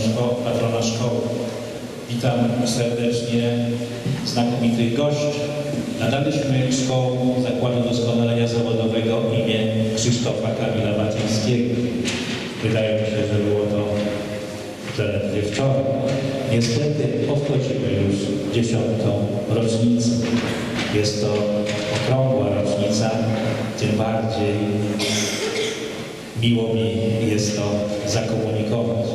szko patrona szkoły. Witam serdecznie znakomitych gości. Nadaliśmy Szkołą Zakładu Doskonalenia Zawodowego imię Krzysztofa Kamila Maciejskiego. Wydaje mi się, że było to zaledwie wczoraj. Niestety obchodzimy już dziesiątą rocznicę. Jest to okrągła rocznica, tym bardziej miło mi jest to zakomunikować.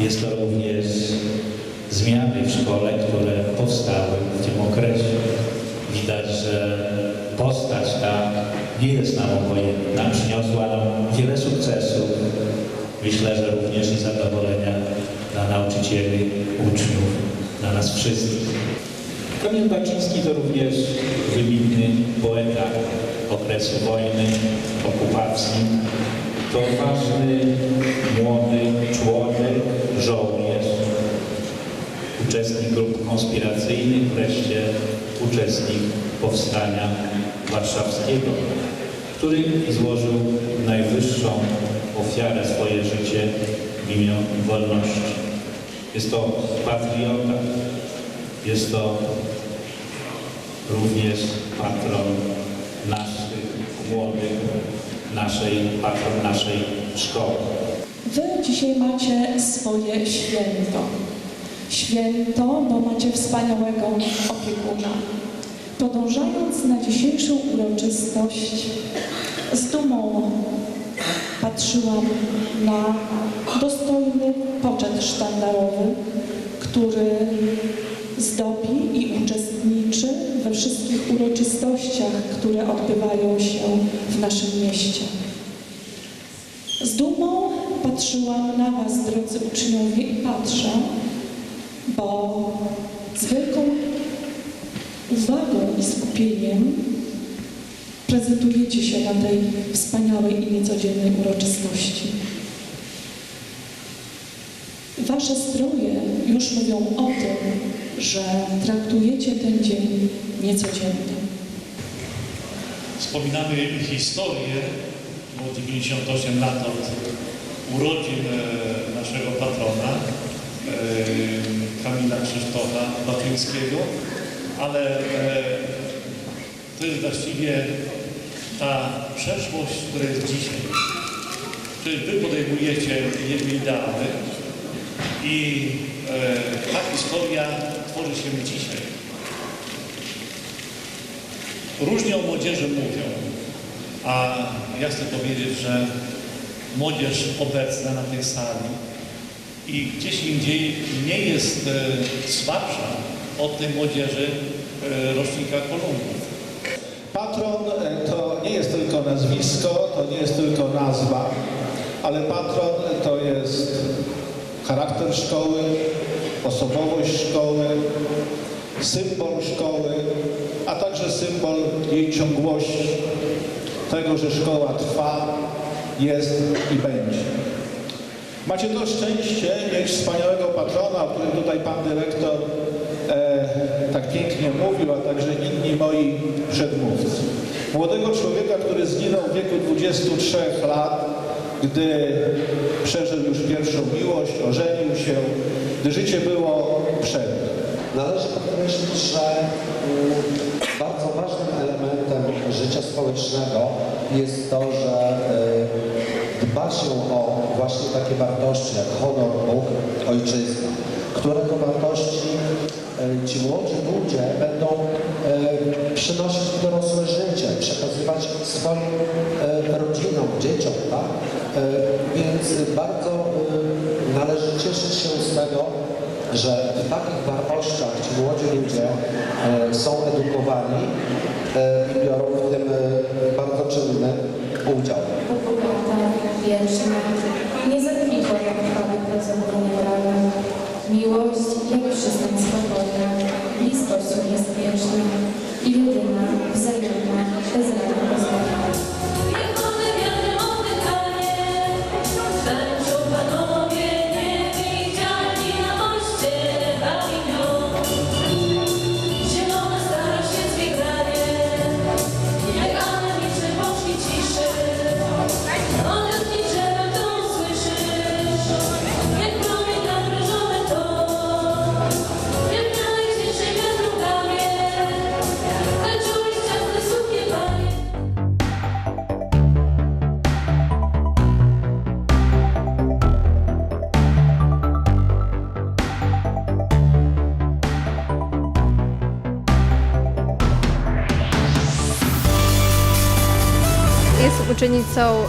Jest to również zmiany w szkole, które powstały w tym okresie. Widać, że postać ta nie jest nam obojętna, przyniosła nam wiele sukcesów. Myślę, że również i zadowolenia dla nauczycieli, uczniów, dla nas wszystkich. Kamil Baczyński to również wybitny poeta okresu wojny okupacji. To ważny, młody człowiek, żołnierz, uczestnik grup konspiracyjnych, wreszcie uczestnik powstania warszawskiego, który złożył najwyższą ofiarę swoje życie w imię wolności. Jest to patriota, jest to również patron naszych młodych, naszej, patron naszej szkoły. Wy dzisiaj macie swoje święto. Święto, bo macie wspaniałego opiekuna. Podążając na dzisiejszą uroczystość, z dumą patrzyłam na dostojny poczet sztandarowy, który zdobi i wszystkich uroczystościach, które odbywają się w naszym mieście. Z dumą patrzyłam na Was, drodzy uczniowie, i patrzę, bo z wielką uwagą i skupieniem prezentujecie się na tej wspaniałej i niecodziennej uroczystości. Wasze stroje już mówią o tym, że traktujecie ten dzień niecodziennie. Wspominamy historię, bo 98 lat od urodzin e, naszego patrona e, Kamila Krzysztofa Batyńskiego, ale e, to jest właściwie ta przeszłość, która jest dzisiaj. Czyli wy podejmujecie jego ideały i ta historia tworzy się dzisiaj. Różnie o młodzieży mówią, a ja chcę powiedzieć, że młodzież obecna na tej sali i gdzieś indziej nie jest e, słabsza od tej młodzieży e, rocznika Kolumbów. Patron e, to nie jest tylko nazwisko, to nie jest tylko nazwa, ale patron to jest charakter szkoły, osobowość szkoły, symbol szkoły, a także symbol jej ciągłości, tego, że szkoła trwa, jest i będzie. Macie to szczęście mieć wspaniałego patrona, o którym tutaj pan dyrektor e, tak pięknie mówił, a także inni moi przedmówcy. Młodego człowieka, który zginął w wieku 23 lat, gdy przeżył już pierwszą miłość, ożenił się, gdy życie było przed. Należy podkreślić, że mm, bardzo ważnym elementem życia społecznego jest to, że y, dba się o właśnie takie wartości jak honor, Bóg, ojczyzna, które to wartości y, ci młodzi ludzie będą przynosić dorosłe życie, przekazywać swoim y, rodzinom, dzieciom, tak? Y, Więc bardzo y, należy cieszyć się z tego, że w takich wartościach ci młodzi ludzie e, są edukowani e, i biorą w tym e, bardzo czynny udział. Wieczna, niezabitwa jak prawie pracowanie prawa. Miłość jak uczennicą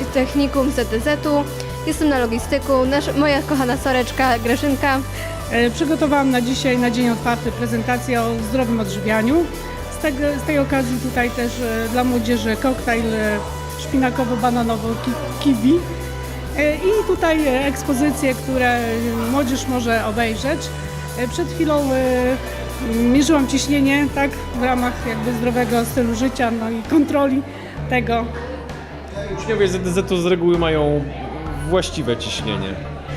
e, technikum ZDZ-u. Jestem na logistyku. Nasz, moja kochana soreczka Grażynka. E, Przygotowałam na dzisiaj, na dzień otwarty, prezentację o zdrowym odżywianiu. Z, tego, z tej okazji tutaj też e, dla młodzieży koktajl szpinakowo-bananowo-kiwi. I tutaj ekspozycje, które młodzież może obejrzeć. Przed chwilą mierzyłam ciśnienie, tak, w ramach jakby zdrowego stylu życia, no i kontroli tego. Uczniowie ZDZ-u z reguły mają właściwe ciśnienie.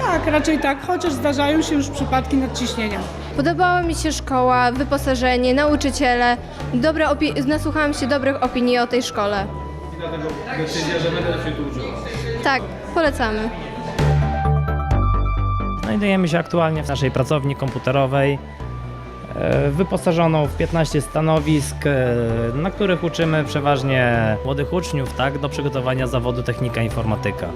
Tak, raczej tak, chociaż zdarzają się już przypadki nadciśnienia. Podobała mi się szkoła, wyposażenie, nauczyciele. Dobre opi- nasłuchałam się dobrych opinii o tej szkole. I dlatego decyzja, że będę się tu uczyła. Tak, polecamy. Znajdujemy się aktualnie w naszej pracowni komputerowej, wyposażoną w 15 stanowisk, e, na których uczymy przeważnie młodych uczniów tak, do przygotowania zawodu technika informatyka.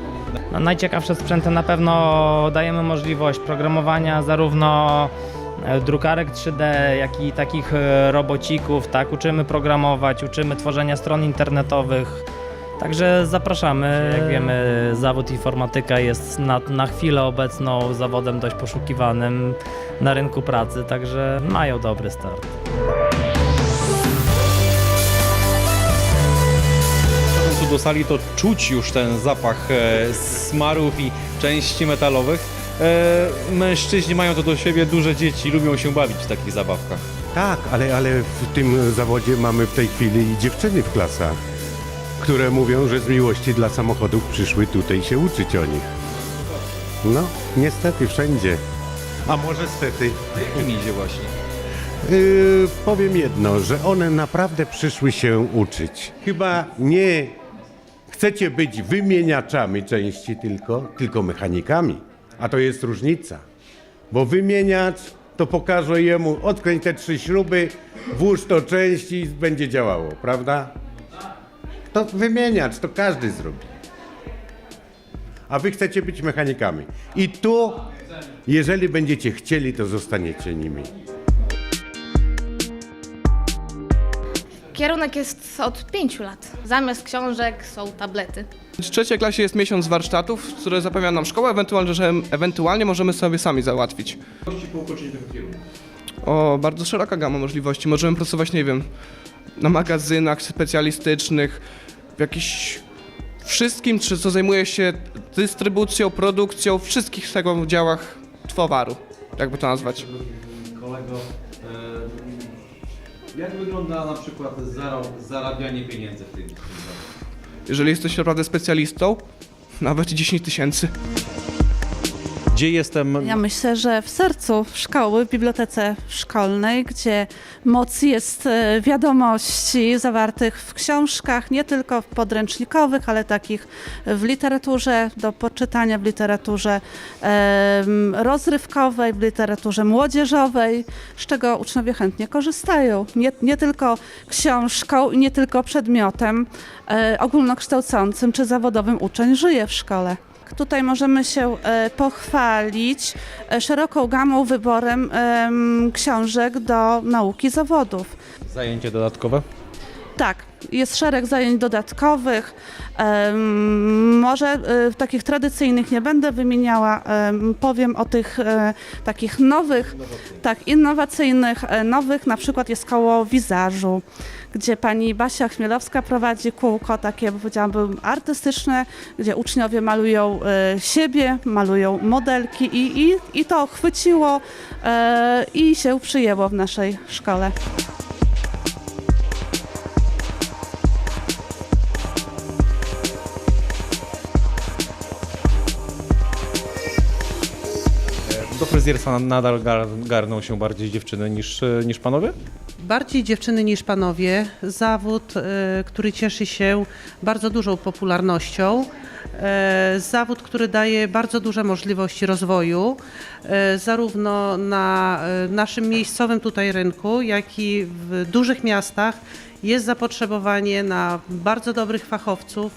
No, najciekawsze sprzęty na pewno dajemy możliwość programowania zarówno e, drukarek 3D, jak i takich e, robocików, tak, uczymy programować, uczymy tworzenia stron internetowych. Także zapraszamy. Jak wiemy, zawód informatyka jest na, na chwilę obecną zawodem dość poszukiwanym na rynku pracy, także mają dobry start. Tu do sali, to czuć już ten zapach e, smarów i części metalowych. E, mężczyźni mają to do siebie, duże dzieci lubią się bawić w takich zabawkach. Tak, ale, ale w tym zawodzie mamy w tej chwili dziewczyny w klasach, które mówią, że z miłości dla samochodów przyszły tutaj się uczyć o nich. No, niestety wszędzie. A może stety. Jak im idzie właśnie? Yy, powiem jedno, że one naprawdę przyszły się uczyć. Chyba nie chcecie być wymieniaczami części tylko, tylko mechanikami. A to jest różnica. Bo wymieniacz to pokaże jemu, odkręć te trzy śruby, włóż to części i będzie działało, prawda? To wymieniacz, to każdy zrobi. A wy chcecie być mechanikami. I tu, jeżeli będziecie chcieli, to zostaniecie nimi. Kierunek jest od pięciu lat. Zamiast książek są tablety. W trzeciej klasie jest miesiąc warsztatów, które zapewnia nam szkoła, ewentualnie, że ewentualnie możemy sobie sami załatwić. O, bardzo szeroka gama możliwości. Możemy pracować, nie wiem, na magazynach specjalistycznych, jakiś wszystkim, czy co zajmuje się dystrybucją, produkcją, wszystkich tego działach towaru, jakby to nazwać. Kolego, jak wygląda na przykład zarabianie pieniędzy w tym Jeżeli jesteś naprawdę specjalistą, nawet 10 tysięcy. Gdzie jestem? Ja myślę, że w sercu szkoły, w bibliotece szkolnej, gdzie moc jest e, wiadomości zawartych w książkach, nie tylko w podręcznikowych, ale takich w literaturze do poczytania, w literaturze rozrywkowej, w literaturze młodzieżowej, z czego uczniowie chętnie korzystają. Nie, nie tylko książką i nie tylko przedmiotem e, ogólnokształcącym czy zawodowym uczeń żyje w szkole. Tutaj możemy się e, pochwalić e, szeroką gamą wyborem em, książek do nauki zawodów. Zajęcie dodatkowe? Tak, jest szereg zajęć dodatkowych. Może e, takich tradycyjnych nie będę wymieniała. em, powiem o tych takich nowych, tak, innowacyjnych, nowych. Na przykład jest koło wizażu, gdzie pani Basia Chmielowska prowadzi kółko takie, powiedziałabym, artystyczne, gdzie uczniowie malują e, siebie, malują modelki i, i, i to chwyciło e, i się przyjęło w naszej szkole. Do fryzjerstwa nadal gar, garną się bardziej dziewczyny niż, niż panowie? Bardziej dziewczyny niż panowie. Zawód, e, który cieszy się bardzo dużą popularnością. E, Zawód, który daje bardzo duże możliwości rozwoju, e, zarówno na naszym miejscowym tutaj rynku, jak i w dużych miastach jest zapotrzebowanie na bardzo dobrych fachowców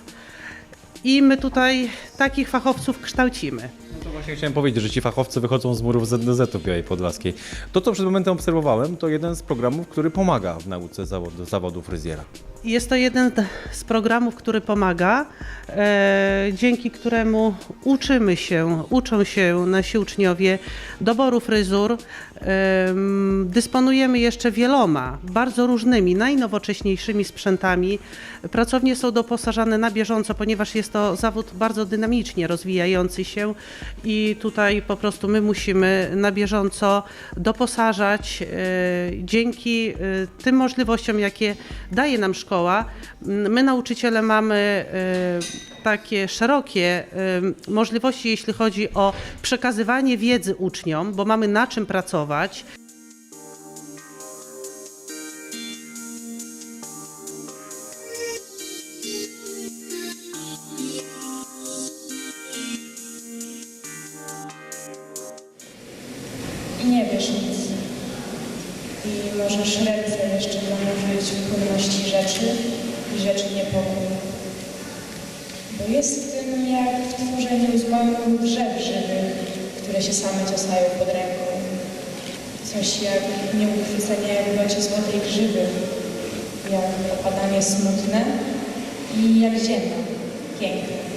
i my tutaj takich fachowców kształcimy. To właśnie chciałem powiedzieć, że ci fachowcy wychodzą z murów ZDZ-u Białej Podlaskiej. To, co przed momentem obserwowałem, to jeden z programów, który pomaga w nauce zawodu, zawodu fryzjera. Jest to jeden z programów, który pomaga, e, dzięki któremu uczymy się, uczą się nasi uczniowie doboru fryzur. Em, Dysponujemy jeszcze wieloma, bardzo różnymi, najnowocześniejszymi sprzętami. Pracownie są doposażane na bieżąco, ponieważ jest to zawód bardzo dynamicznie rozwijający się i tutaj po prostu my musimy na bieżąco doposażać. e, Dzięki e, tym możliwościom, jakie daje nam szkoła, m, my nauczyciele mamy e, takie szerokie e, możliwości, jeśli chodzi o przekazywanie wiedzy uczniom, bo mamy na czym pracować. Nie wiesz nic. I możesz ręce zanurzyć w płynności rzeczy i rzeczy niepokój. Bo jest w tym jak w tworzeniu z małych drzew żywych, które się same ciosają pod ręką. Coś jak nieuchwycenie locie złotej grzyby, jak opadanie smutne i jak ziemia, piękne.